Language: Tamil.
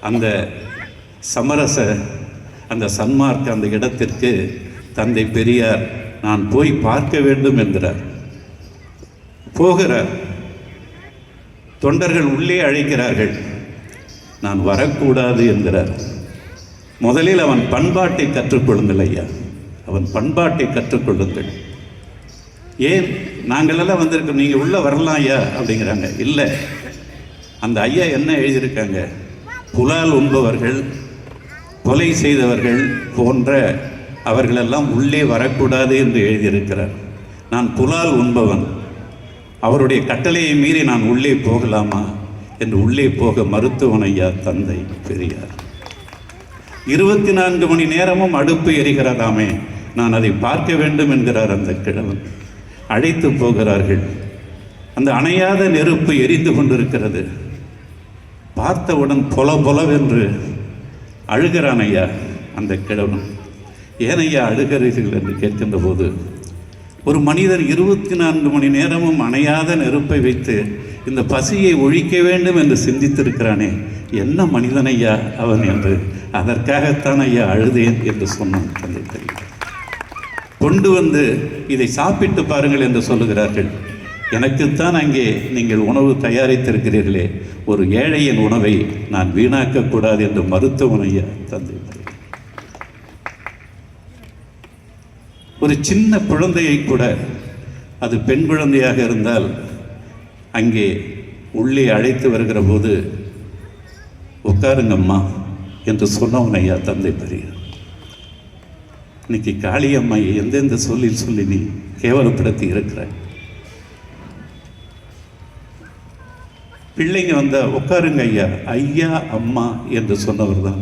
அந்த சமரச அந்த சன்மார்க்க அந்த இடத்திற்கு தந்தை பெரியார் நான் போய் பார்க்க வேண்டும் என்கிறார். போகிறார் தொண்டர்கள் உள்ளே அழைக்கிறார்கள். நான் வரக்கூடாது என்கிறார். முதலில் அவன் பண்பாட்டை கற்றுக்கொள்ளுங்கள் ஐயா. அவன் பண்பாட்டை கற்றுக்கொள்ளுங்கள். ஏன்? நாங்களெல்லாம் வந்திருக்கோம். நீங்கள் உள்ளே வரலாம் ஐயா அப்படிங்கிறாங்க. இல்லை. அந்த ஐயா என்ன எழுதியிருக்காங்க? புலால் உண்பவர்கள் கொலை செய்தவர்கள் போன்ற அவர்களெல்லாம் உள்ளே வரக்கூடாது என்று எழுதியிருக்கிறார். நான் புலால் உண்பவன். அவருடைய கட்டளையை மீறி நான் உள்ளே போகலாமா என்று உள்ளே போக மருத்துவனையா தந்தை பெரியார். இருபத்தி நான்கு மணி நேரமும் அடுப்பு எரிகிறதாமே நான் அதை பார்க்க வேண்டும் என்கிறார் அந்த கிழவன். அழைத்து போகிறார்கள். அந்த அணையாத நெருப்பு எரிந்து கொண்டிருக்கிறது. பார்த்தவுடன் பொல பொலவென்று அழுகிறான் ஐயா அந்த கிழவன்? ஏன் ஐயா அழுகிறீர்கள் என்று கேட்கின்ற போது ஒரு மனிதன் இருபத்தி நான்கு மணி நேரமும் அணையாத நெருப்பை வைத்து இந்த பசியை ஒழிக்க வேண்டும் என்று சிந்தித்திருக்கிறானே என்ன மனிதன் ஐயா அவன் என்று அதற்காகத்தான் ஐயா அழுதேன் என்று சொன்னான் தந்தை தெரியும் கொண்டு வந்து இதை சாப்பிட்டு பாருங்கள் என்று சொல்லுகிறார்கள். எனக்குத்தான் அங்கே நீங்கள் உணவு தயாரித்திருக்கிறீர்களே. ஒரு ஏழையின் உணவை நான் வீணாக்கக்கூடாது என்று மருத்துவனையா தந்தை ஒரு சின்ன குழந்தையை கூட அது பெண் குழந்தையாக இருந்தால் அங்கே உள்ளே அழைத்து வருகிற போது உட்காருங்கம்மா என்று சொன்னவன் ஐயா தந்தை பெரியார். இன்னைக்கு காளியம்மை எந்தெந்த சொல்லில் சொல்லி நீ கேவலப்படுத்தி இருக்கிற பிள்ளைங்க வந்தால் உட்காருங்க ஐயா ஐயா அம்மா என்று சொன்னவர் தான்